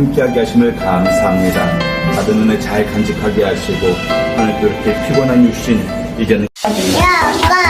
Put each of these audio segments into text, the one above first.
함께하게 하심을 감사합니다. 받은 은혜 잘 간직하게 하시고 하늘 그렇게 피곤한 육신 이겨내. 야, 아빠.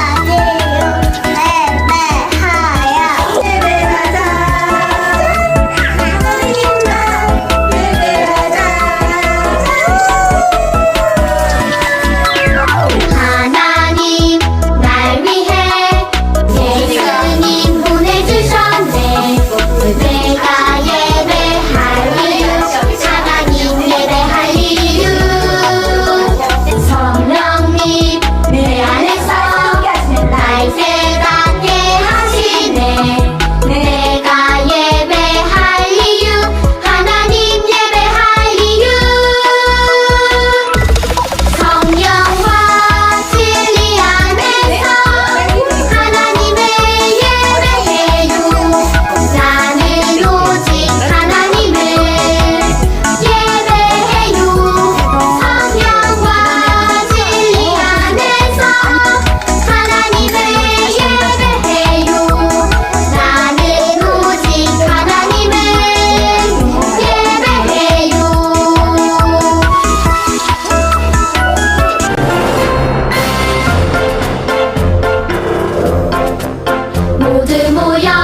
ти моя.